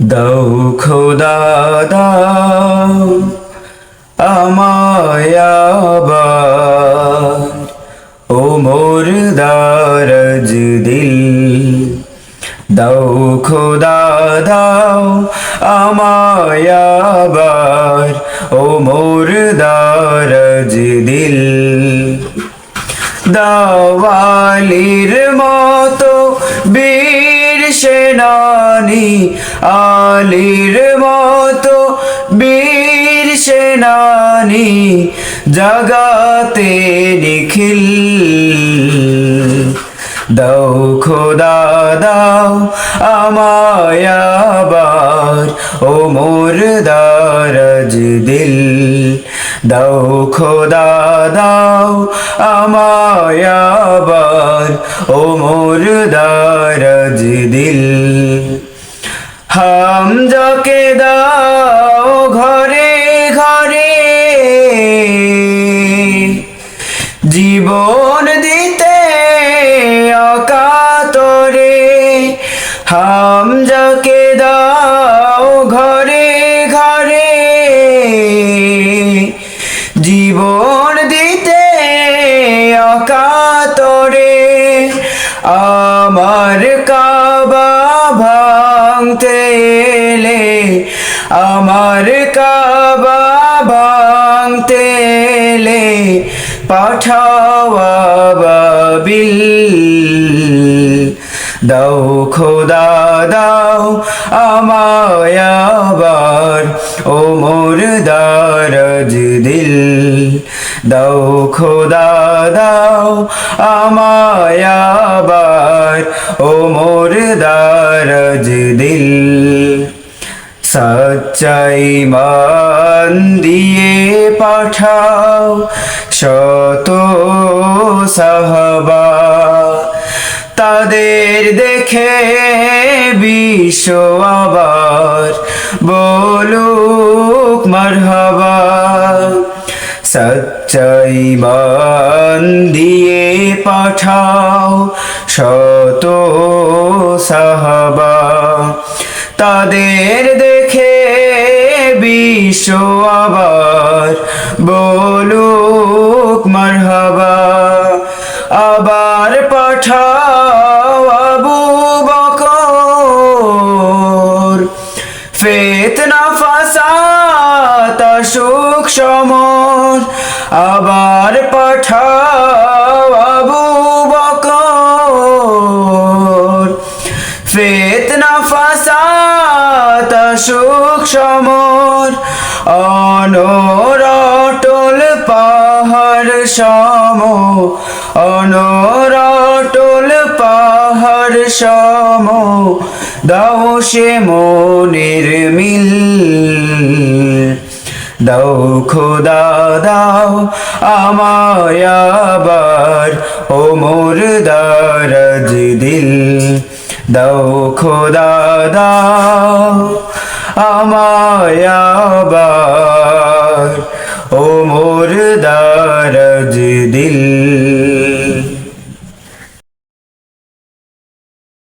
দাও খোদা, দাও আমায় আবার। ও মোর দারজ দিল, দাও খোদা, দাও আমায় আবার। ও মোর দারজ দিল, দাওয়ালির মতো সেনানি আলির মতো বীর সেনানি জগাতে নিখিল। দাও খোদা, দাও আমায় আবার, ও মোর দারজ দিল। দাও খোদা দাও আমায়াবার ও মোর দারাজ দিল হাম যাকে দাও অকাতরে আমার কাবা ভাঙতে এলে আমার কাবা ভাঙতে এলে পাঠাওয়া বাবিল দাও খোদা, দাও আমায় আবার, ও মোর দারজ দিল। দাও খোদা, দাও আমায় আবার, ও মোর দারজ দিল। সচ্চাই মান দিয়ে পাঠাও শত সাহবা। তাদের দেখে বিশ্ব আবার বলুক মারহাবা। সচ্চাই দিয়ে পাঠাও শত সাহাবা। তাদের দেখে বিশ্ব আবার বলুক মারহাবা। আবার পাঠাও সুখ সমর, আবার পাঠাও আবু বকর। ফেতনা ফাসাত সুখ সমর অনরটল পাহাড় সম অনরটল পাহাড় সম। দাও সে মনের মিল। দাও খোদা, দাও আমায় আবার, ও মোর দারাজ দিল। দাও খোদা, দাও আমায় আবার, ও মোর দা